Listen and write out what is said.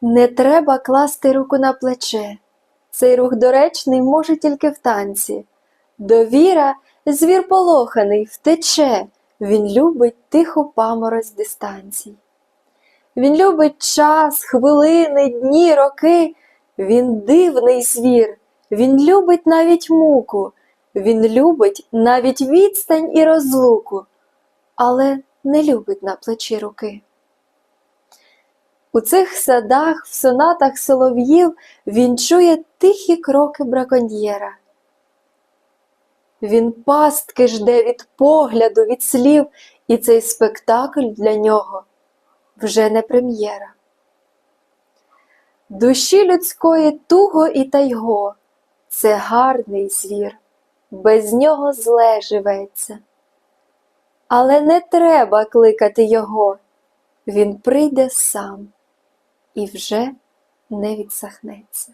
Не треба класти руку на плече. Цей рух доречний може тільки в танці. Довіра, звір полоханий, втече. Він любить тиху паморозь дистанцій. Він любить час, хвилини, дні, роки. Він дивний звір, він любить навіть муку, він любить навіть відстань і розлуку, але не любить на плечі руки. У цих садах, в сонатах солов'їв він чує тихі кроки браконьєра. Він пастки жде від погляду, від слів, і цей спектакль для нього вже не прем'єра. Душі людської туго і тайго це гарний звір, без нього зле живеться. Але не треба кликати його, він прийде сам і вже не відсахнеться.